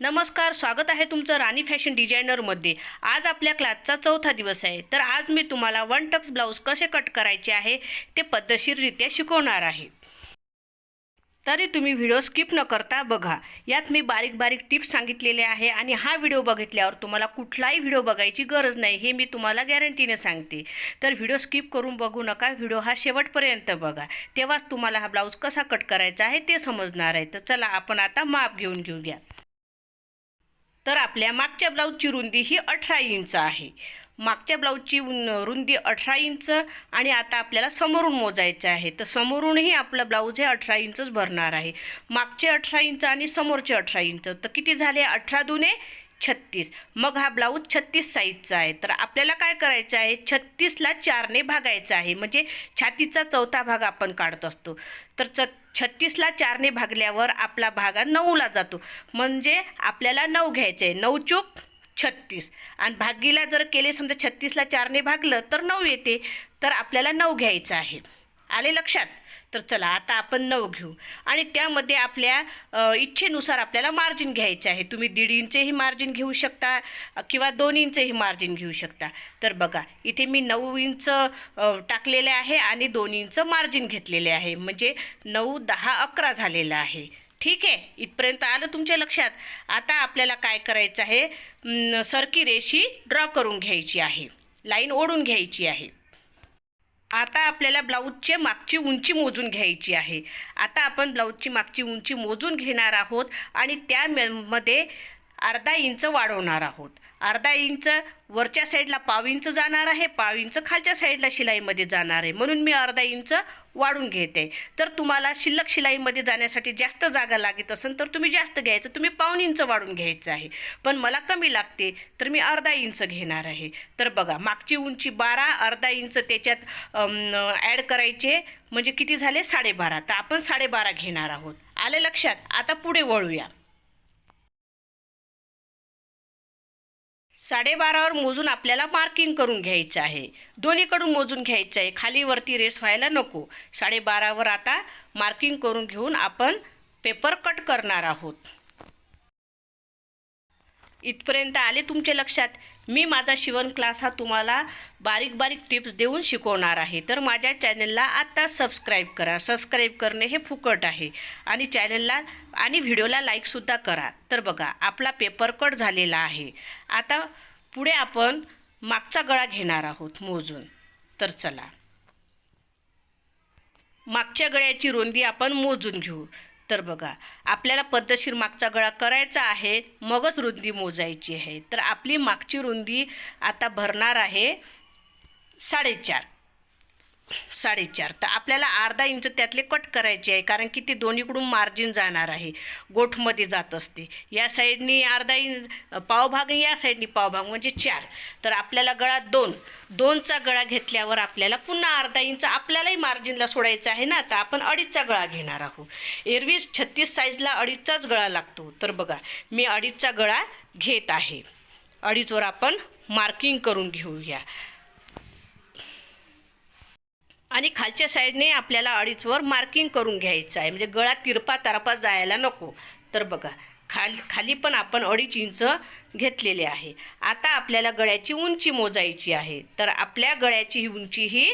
नमस्कार स्वागत आहे तुमचं राणी फॅशन डिझायनरमध्ये. आज आपल्या क्लासचा चौथा दिवस आहे. तर आज मी तुम्हाला वन टक्स ब्लाऊज कसे कट करायचे आहे ते पद्धतशीररित्या शिकवणार आहे. तरी तुम्ही व्हिडिओ स्किप न करता बघा. यात मी बारीक बारीक टिप्स सांगितलेले आहे आणि हा व्हिडिओ बघितल्यावर तुम्हाला कुठलाही व्हिडिओ बघायची गरज नाही हे मी तुम्हाला गॅरंटीने सांगते. तर व्हिडिओ स्किप करून बघू नका व्हिडिओ हा शेवटपर्यंत बघा. तेव्हाच तुम्हाला हा ब्लाऊज कसा कट करायचा आहे ते समजणार आहे. तर चला आपण आता माप घेऊन घेऊया. तर आपल्या मागच्या ब्लाऊजची रुंदी ही अठरा इंच आहे. मागच्या ब्लाऊजची रुंदी अठरा इंच आणि आता आपल्याला समोरून मोजायचं आहे. तर समोरूनही आपलं ब्लाऊज हे अठरा इंचच भरणार आहे. मागचे अठरा इंच आणि समोरचे अठरा इंच. तर किती झाले? अठरा दुने छत्तीस. मग हा ब्लाऊज छत्तीस साईजचा आहे. तर आपल्याला काय करायचं आहे? छत्तीसला चारने भागायचं आहे. म्हणजे छातीचा चौथा भाग आपण काढत असतो. तर च छत्तीसला चारने भागल्यावर आपला भाग हा नऊला जातो. म्हणजे आपल्याला नऊ घ्यायचं आहे. नऊ चूक छत्तीस. आणि भागीला जर केले समजा छत्तीसला चारने भागलं तर नऊ येते. तर आपल्याला नऊ घ्यायचं आहे. आले लक्षात? तर चला आता आपण नऊ घेऊ. आणि त्यामध्ये आपल्या इच्छेनुसार आपल्याला मार्जिन घ्यायचे आहे. तुम्ही दीड इंचही मार्जिन घेऊ शकता किंवा दोन इंचही मार्जिन घेऊ शकता. तर बघा इथे मी नऊ इंच टाकलेले आहे आणि दोन इंच मार्जिन घेतलेले आहे. म्हणजे नऊ दहा अकरा झालेलं आहे. ठीक आहे? इथपर्यंत आलं तुमच्या लक्षात? आता आपल्याला काय करायचं आहे? सरकी रेषी ड्रॉ करून घ्यायची आहे. लाईन ओढून घ्यायची आहे. आता आपल्याला ब्लाऊजचे मागची उंची मोजून घ्यायची आहे. आता आपण ब्लाऊजची मागची उंची मोजून घेणार आहोत आणि त्यामध्ये अर्धा इंच वाढवणार आहोत. अर्धा इंच वरच्या साईडला पाव इंच जाणार आहे पाव इंच खालच्या साईडला शिलाईमध्ये जाणार आहे. म्हणून मी अर्धा इंच वाढून घेते. तर तुम्हाला शिल्लक शिलाईमध्ये जाण्यासाठी जास्त जागा लागत असेल तर तुम्ही जास्त घ्यायचं तुम्ही पाऊन इंच वाढून घ्यायचं आहे. पण मला कमी लागते तर मी अर्धा इंच घेणार आहे. तर बघा मागची उंची बारा अर्धा इंच त्याच्यात ॲड करायचे म्हणजे किती झाले? साडेबारा. तर आपण साडेबारा घेणार आहोत. आले लक्षात? आता पुढे वळूया. साडेबारावर मोजून आपल्याला मार्किंग करून घ्यायचं आहे. दोन्हीकडून मोजून घ्यायचं आहे. खाली वरती रेस व्हायला नको. साडेबारावर आता मार्किंग करून घेऊन आपण पेपर कट करणार आहोत. इथपर्यंत आले तुमच्या लक्षात. मी माझा शिवण क्लास हा तुम्हाला बारीक बारीक टिप्स देऊन शिकवणार आहे. तर माझ्या चॅनलला आत्ता सबस्क्राईब करा. सबस्क्राईब करणे हे फुकट आहे. आणि चॅनलला आणि व्हिडिओला लाईकसुद्धा करा. तर बघा आपला पेपर कट झालेला आहे. आता पुढे आपण मागचा गळा घेणार आहोत मोजून. तर चला. मागच्या गळ्याची रुंदी आपण मोजून घेऊ. तर बघा आपल्याला पद्धतशीर मागचा गळा करायचा आहे मगच रुंदी मोजायची आहे. तर आपली मागची रुंदी आता भरणार आहे साडेचार. साडेचार. तर आपल्याला अर्धा इंच त्यातले कट करायचे आहे कारण की ते दोन्हीकडून मार्जिन जाणार आहे. गोठमध्ये जात असते. या साईडनी अर्धा इंच पावभाग या साईडनी पावभाग म्हणजे चार. तर आपल्याला गळा दोन. दोनचा गळा घेतल्यावर आपल्याला पुन्हा अर्धा इंच आपल्यालाही मार्जिनला सोडायचं आहे ना तर आपण अडीचचा गळा घेणार आहोत. एरवीज छत्तीस साईजला अडीचचाच गळा लागतो. तर बघा मी अडीचचा गळा घेत आहे. अडीचवर आपण मार्किंग करून घेऊया. आणि खालच्या साईडने आपल्याला अडीचवर मार्किंग करून घ्यायचं आहे. म्हणजे गळा तिरपा तारपा जायला नको. तर बघा खाल खाली पण आपण अडीच इंच घेतलेले आहे. आता आपल्याला गळ्याची उंची मोजायची आहे. तर आपल्या गळ्याची उंची ही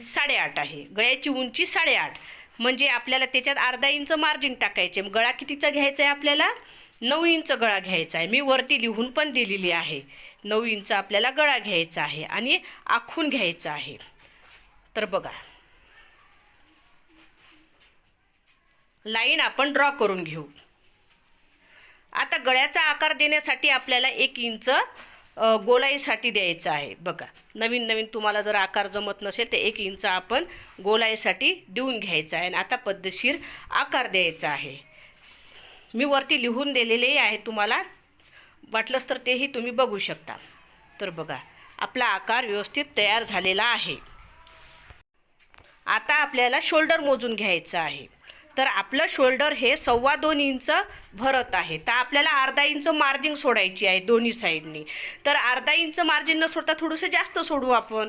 साडेआठ आहे. गळ्याची उंची साडेआठ. म्हणजे आपल्याला त्याच्यात अर्धा इंच मार्जिन टाकायचे. गळा कितीचा घ्यायचा आहे आपल्याला? नऊ इंच गळा घ्यायचा आहे. मी वरती लिहून पण दिलेली आहे. नऊ इंच आपल्याला गळा घ्यायचा आहे आणि आखून घ्यायचा आहे. तर बघा. लाईन आपण ड्रॉ करून घेऊ. आता गळ्याचा आकार देण्यासाठी आपल्याला एक इंच गोलाईसाठी द्यायचं आहे. बघा. नवीन नवीन तुम्हाला जर आकार जमत नसेल तर एक इंच आपण गोलाईसाठी देऊन घ्यायचा आहे. आणि आता पद्धतशीर आकार द्यायचा आहे. मी वरती लिहून दिलेले आहे तुम्हाला. वाटलंच तर तेही तुम्ही बघू शकता. तर बघा आपला आकार व्यवस्थित तयार झालेला आहे. आता आपल्याला शोल्डर मोजून घ्यायचं आहे. तर आपलं शोल्डर हे सव्वा दोन इंच भरत आहे. तर आपल्याला अर्धा इंच मार्जिन सोडायची आहे दोन्ही साईडनी. तर अर्धा इंच मार्जिन न सोडता थोडंसं जास्त सोडू आपण.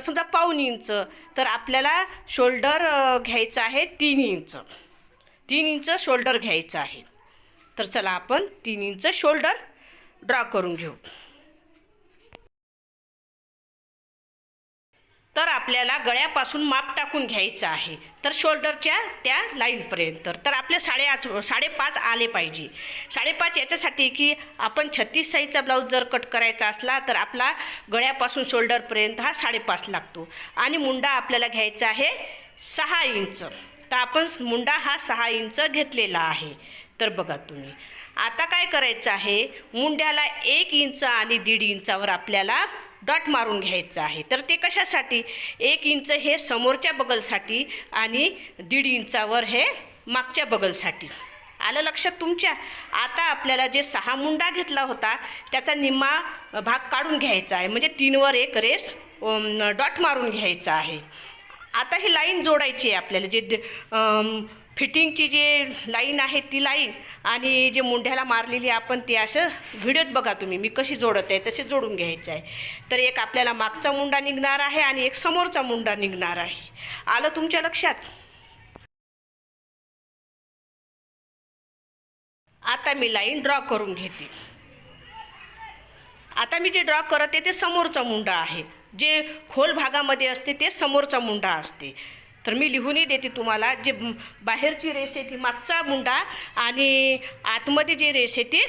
समजा पाऊन इंच. तर आपल्याला शोल्डर घ्यायचं आहे तीन इंच. तीन इंच शोल्डर घ्यायचं आहे. तर चला आपण तीन इंच शोल्डर ड्रॉ करून घेऊ. तर आपल्याला गळ्यापासून माप टाकून घ्यायचं आहे. तर शोल्डरच्या त्या लाईनपर्यंत. तर आपले साडेआठ साडेपाच आले पाहिजे. साडेपाच याच्यासाठी की आपण छत्तीस साईजचा ब्लाऊज जर कट करायचा असला तर आपला गळ्यापासून शोल्डरपर्यंत हा साडेपाच लागतो. आणि मुंडा आपल्याला घ्यायचा आहे सहा इंच. तर आपण मुंडा हा सहा इंच घेतलेला आहे. तर बघा तुम्ही. आता काय करायचं आहे? मुंड्याला एक इंच आणि दीड इंचावर आपल्याला डॉट मारून घ्यायचं आहे. तर ते कशासाठी? एक इंच हे समोरच्या बगलसाठी आणि दीड इंचावर हे मागच्या बगलसाठी. आलं लक्षात तुमच्या? आता आपल्याला जे सहा मुंडा घेतला होता त्याचा निम्मा भाग काढून घ्यायचा आहे. म्हणजे तीनवर एक रेस डॉट मारून घ्यायचा आहे. आता ही लाईन जोडायची आहे आपल्याला. जे द- फिटिंगची जे लाईन आहे ती लाईन आणि जे मुंढ्याला मारलेली आपण ते असं व्हिडिओत बघा तुम्ही मी कशी जोडत आहे तसे जोडून घ्यायचं आहे. तर एक आपल्याला मागचा मुंडा निघणार आहे आणि एक समोरचा मुंडा निघणार आहे. आलं तुमच्या लक्षात? आता मी लाईन ड्रॉ करून घेते. आता मी जे ड्रॉ करत आहे ते समोरचा मुंडा आहे. जे खोल भागामध्ये असते ते समोरचा मुंडा असते. तर मी लिहूनही देते तुम्हाला. जे बाहेरची रेस आहे ती मागचा मुंडा आणि आतमध्ये जे रेस आहे ते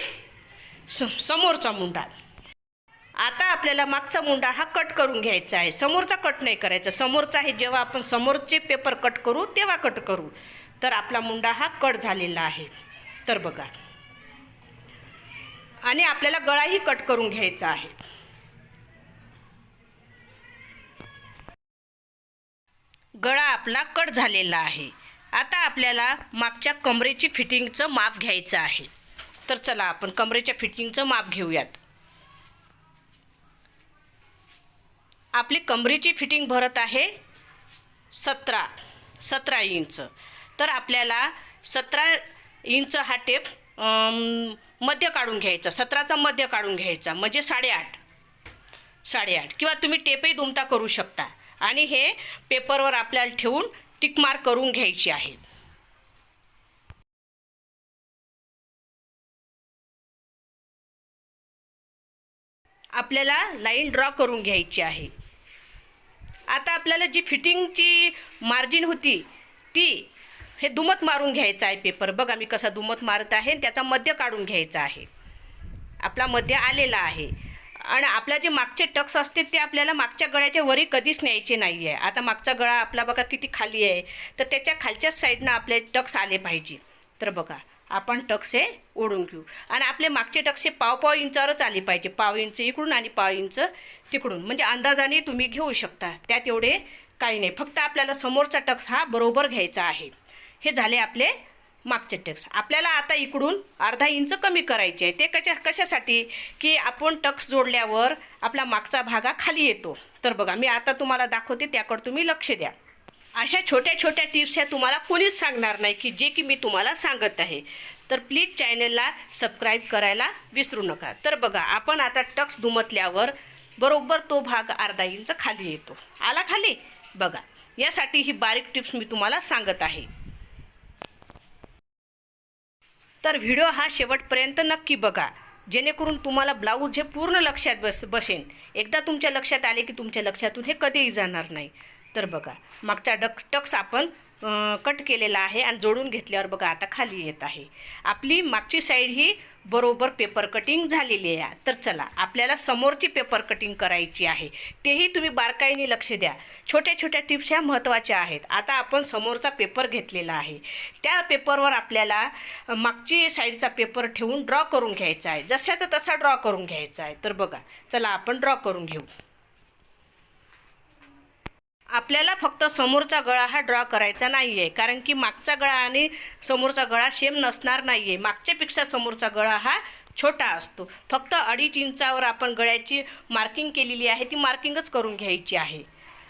स समोरचा मुंडा. आता आपल्याला मागचा मुंडा हा कट करून घ्यायचा आहे. समोरचा कट नाही करायचा. समोरचा आहे जेव्हा आपण समोरचे पेपर कट करू तेव्हा कट करू. तर आपला मुंडा हा कट झालेला आहे. तर बघा. आणि आपल्याला गळाही कट करून घ्यायचा आहे. गळा आपला कट झालेला आहे. आता आपल्याला मागच्या कमरेची फिटिंगचं माप घ्यायचं आहे. तर चला आपण कमरेच्या फिटिंगचं माप घेऊयात. आपली कमरेची फिटिंग भरत आहे सतरा सतरा इंच. तर आपल्याला सतरा इंच हा टेप मध्य काढून घ्यायचा. सतराचा मध्य काढून घ्यायचा. म्हणजे साडेआठ. साडेआठ. किंवा तुम्ही टेपही दुमता करू शकता. आणि हे पेपरवर आपल्याला ठेवून टिकमार्क करून घ्यायची आहे. आपल्याला लाईन ड्रॉ करून घ्यायची आहे. आता आपल्याला जी फिटिंगची मार्जिन होती ती हे दुमत मारून घ्यायचं आहे पेपर. बघा मी कसा दुमत मारत आहे आणि त्याचा मध्य काढून घ्यायचा आहे. आपला मध्य आलेला आहे. आणि आपल्या जे मागचे टक्स असते ते आपल्याला मागच्या गळ्याच्या वरी कधीच न्यायचे नाही आहे आता मागचा गळा आपला बघा किती खाली आहे. तर त्याच्या खालच्याच साईडनं आपले टक्स आले पाहिजे. तर बघा आपण टक्स हे ओढून घेऊ. आणि आपले मागचे टक्स हे पाव पाव इंचावरच आले पाहिजे. पाव इंच इकडून आणि पाव इंच तिकडून. म्हणजे अंदाजाने तुम्ही घेऊ शकता. त्यात एवढे काही नाही. फक्त आपल्याला समोरचा टक्स हा बरोबर घ्यायचा आहे. हे झाले आपले मागचे टक्स. आपल्याला आता इकडून अर्धा इंच कमी करायचे आहे. ते कशा कशासाठी? की आपण टक्स जोडल्यावर आपला मागचा भागा खाली येतो. तर बघा मी आता तुम्हाला दाखवते त्याकडे तुम्ही लक्ष द्या. अशा छोट्या छोट्या टिप्स ह्या तुम्हाला कोणीच सांगणार नाही की जे की मी तुम्हाला सांगत आहे. तर प्लीज चॅनलला सबस्क्राईब करायला विसरू नका. तर बघा आपण आता टक्स दुमतल्यावर बरोबर तो भाग अर्धा इंच खाली येतो. आला खाली? बघा यासाठी ही बारीक टिप्स मी तुम्हाला सांगत आहे. तर व्हिडिओ हा शेवटपर्यंत नक्की बघा. जेणेकरून तुम्हाला ब्लाऊज हे पूर्ण लक्षात बस बसेन. एकदा तुमच्या लक्षात आले की तुमच्या लक्षातून हे कधीही जाणार नाही. तर बघा मागचा डक टक्स आपण कट केलेला आहे आणि जोडून घेतल्यावर बघा आता खाली येत आहे. आपली मागची साईड ही बरोबर पेपर कटिंग झालेली आहे. तर चला आपल्याला समोरची पेपर कटिंग करायची आहे. तेही तुम्ही बारकाईने लक्ष द्या. छोट्या छोट्या टिप्स ह्या महत्त्वाच्या आहेत. आता आपण समोरचा पेपर घेतलेला आहे. त्या पेपरवर आपल्याला मागची साईडचा पेपर ठेवून ड्रॉ करून घ्यायचा आहे. जशाचा तसा ड्रॉ करून घ्यायचा आहे. तर बघा चला आपण ड्रॉ करून घेऊ. आपल्याला फक्त समोरचा गळा हा ड्रॉ करायचा नाही आहे कारण की मागचा गळा आणि समोरचा गळा सेम नसणार नाही आहे मागच्यापेक्षा समोरचा गळा हा छोटा असतो. फक्त अडीच इंचावर आपण गळ्याची मार्किंग केलेली आहे ती मार्किंगच करून घ्यायची आहे.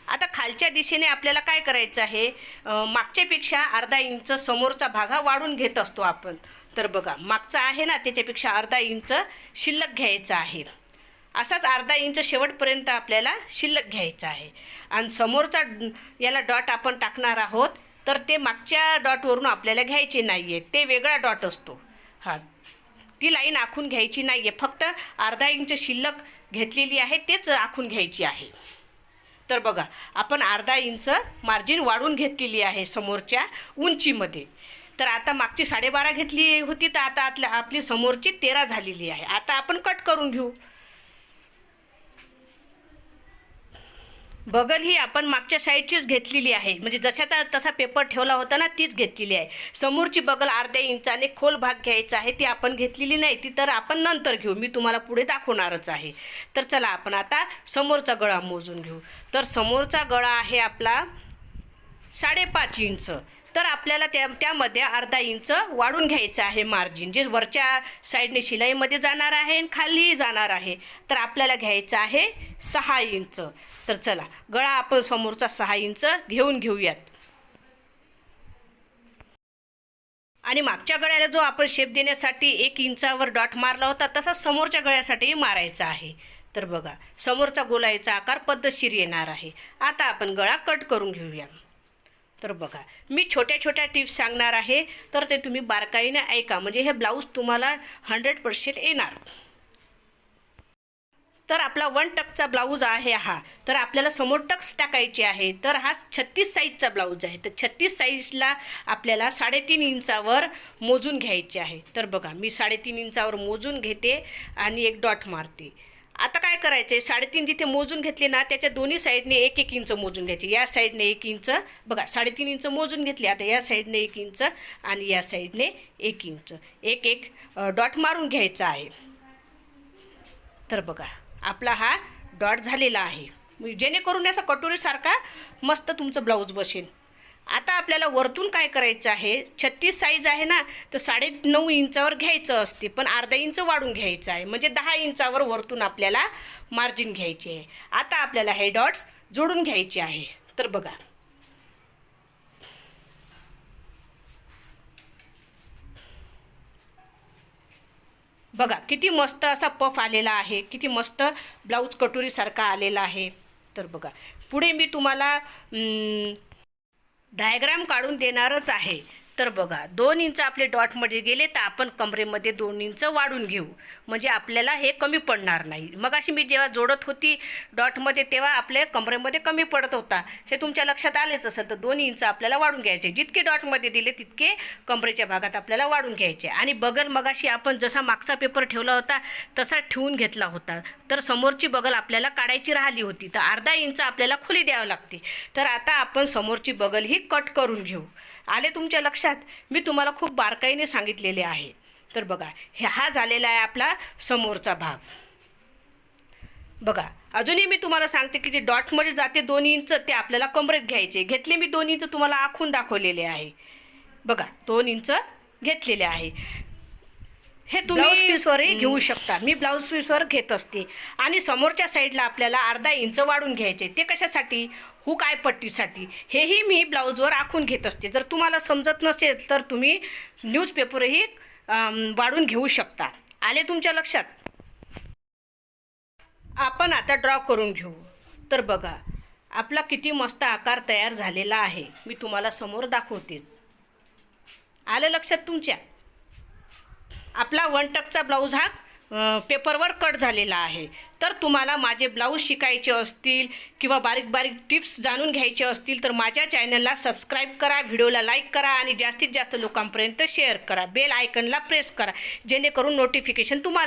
आता खालच्या दिशेने आपल्याला काय करायचं आहे? मागच्यापेक्षा अर्धा इंच समोरचा भाग हा वाढून घेत असतो आपण. तर बघा मागचा आहे ना त्याच्यापेक्षा अर्धा इंच शिल्लक घ्यायचा आहे. असाच अर्धा इंच शेवटपर्यंत आपल्याला शिल्लक घ्यायचा आहे. आणि समोरचा याला डॉट आपण टाकणार आहोत तर ते मागच्या डॉटवरून आपल्याला घ्यायचे नाही आहे ते वेगळा डॉट असतो. हा. ती लाईन आखून घ्यायची नाही आहे फक्त अर्धा इंच शिल्लक घेतलेली आहे तेच आखून घ्यायची आहे. तर बघा आपण अर्धा इंच मार्जिन वाढून घेतलेली आहे समोरच्या उंचीमध्ये. तर आता मागची साडेबारा घेतली होती तर आता आतल्या आपली समोरची तेरा झालेली आहे. आता आपण कट करून घेऊ. बगल ही आपण मागच्या साईडचीच घेतलेली आहे. म्हणजे जशाचा तसा पेपर ठेवला होता ना तीच घेतलेली आहे. समोरची बगल अर्ध्या इंचाने खोल भाग घ्यायचा आहे ती आपण घेतलेली नाही ती तर आपण नंतर घेऊ. मी तुम्हाला पुढे दाखवणारच आहे. तर चला आपण आता समोरचा गळा मोजून घेऊ. तर समोरचा गळा आहे आपला साडेपाच इंच. तर आपल्याला त्या त्यामध्ये अर्धा इंच वाढून घ्यायचं आहे मार्जिन जे वरच्या साईडने शिलाईमध्ये जाणार आहे आणि खाली जाणार आहे. तर आपल्याला घ्यायचं आहे सहा इंच. तर चला गळा आपण समोरचा सहा इंच घेऊन घेऊयात. आणि मागच्या गळ्याला जो आपण शेप देण्यासाठी एक इंचावर डॉट मारला होता तसा समोरच्या गळ्यासाठीही मारायचा आहे. तर बघा समोरचा गोलाईचा आकार पद्धतशीर येणार आहे. आता आपण गळा कट करून घेऊया. तर बघा मी छोट्या छोट्या टिप्स सांगणार आहे तर ते तुम्ही बारकाईने ऐका. म्हणजे हे ब्लाऊज तुम्हाला हंड्रेड पर्सेंट येणार. तर आपला वन टकचा ब्लाऊज आहे हा. तर आपल्याला समोर टक्स टाकायचे आहे. तर हा छत्तीस साईजचा ब्लाऊज आहे. तर छत्तीस साईजला आपल्याला साडेतीन इंचावर मोजून घ्यायचे आहे. तर बघा मी साडेतीन इंचावर मोजून घेते आणि एक डॉट मारते. आता काय करायचं आहे? साडेतीन जिथे मोजून घेतले ना त्याच्या दोन्ही साईडने एक एक इंच मोजून घ्यायचे. या साईडने एक इंच बघा साडेतीन इंच मोजून घेतले. आता या साईडने एक इंच आणि या साईडने एक इंच. एक एक डॉट मारून घ्यायचा आहे. तर बघा आपला हा डॉट झालेला आहे. म्हणजे जेणेकरून असा कटोरीसारखा मस्त तुमचं ब्लाऊज बसेल. आता आपल्याला वरतून काय करायचं आहे? छत्तीस साईज आहे ना तर साडे नऊ इंचावर घ्यायचं असते पण अर्धा इंच वाढून घ्यायचं आहे. म्हणजे दहा इंचावर वरतून आपल्याला मार्जिन घ्यायची आहे. आता आपल्याला हे डॉट्स जोडून घ्यायचे आहे. तर बघा. बघा किती मस्त असा पफ आलेला आहे. किती मस्त ब्लाऊज कटोरीसारखा आलेला आहे. तर बघा. पुढे मी तुम्हाला डायग्राम काढून देणारच आहे. तर बघा दोन इंच आपले डॉटमध्ये गेले तर आपण कमरेमध्ये दोन इंच वाढून घेऊ. म्हणजे आपल्याला हे कमी पडणार नाही. मग अशी मी जेव्हा जोडत होती डॉटमध्ये तेव्हा आपल्या कमरेमध्ये कमी पडत होता. हे तुमच्या लक्षात आलेच असेल तर दोन इंच आपल्याला वाढून घ्यायचे. जितके डॉटमध्ये दिले तितके कमरेच्या भागात आपल्याला वाढून घ्यायचे. आणि बगल मगाशी आपण जसा मागचा पेपर ठेवला होता तसा ठेवून घेतला होता. तर समोरची बगल आपल्याला काढायची राहिली होती. तर अर्धा इंच आपल्याला खुली द्यावं लागते. तर आता आपण समोरची बगल ही कट करून घेऊ. आले तुमच्या लक्षात? मी तुम्हाला खूप बारकाईने सांगितलेले आहे. तर बघा हे हा झालेला आहे आपला समोरचा भाग. बघा अजूनही मी तुम्हाला सांगते की जे डॉटमध्ये जाते दोन इंच ते आपल्याला कमरेत घ्यायचे. घेतले मी दोन इंच तुम्हाला आखून दाखवलेले आहे. बघा दोन इंच घेतलेले आहे. हे तुम्ही पीसवरही घेऊ शकता. मी ब्लाऊज पीसवर घेत असते. आणि समोरच्या साईडला आपल्याला अर्धा इंच वाढून घ्यायचे. ते कशासाठी? हुक आय पट्टीसाठी? हेही मी ब्लाऊजवर आखून घेत असते. जर तुम्हाला समजत नसेल तर तुम्ही न्यूजपेपरही वाढून घेऊ शकता. आले तुमच्या लक्षात? आपण आता ड्रॉ करून घेऊ. तर बघा आपला किती मस्त आकार तयार झालेला आहे. मी तुम्हाला समोर दाखवतेच. आलं लक्षात तुमच्या? आपला वन टकचा ब्लाऊज हा पेपरवर कट झालेला आहे. तर तुम्हाला माझे ब्लाऊज शिकायचे असतील किंवा बारीक बारीक टिप्स जाणून घ्यायचे असतील तर माझ्या चॅनलला सबस्क्राईब करा व्हिडिओला लाईक करा आणि जास्तीत जास्त लोकांपर्यंत शेअर करा. बेल आयकनला प्रेस करा जेणेकरून नोटिफिकेशन तुम्हाला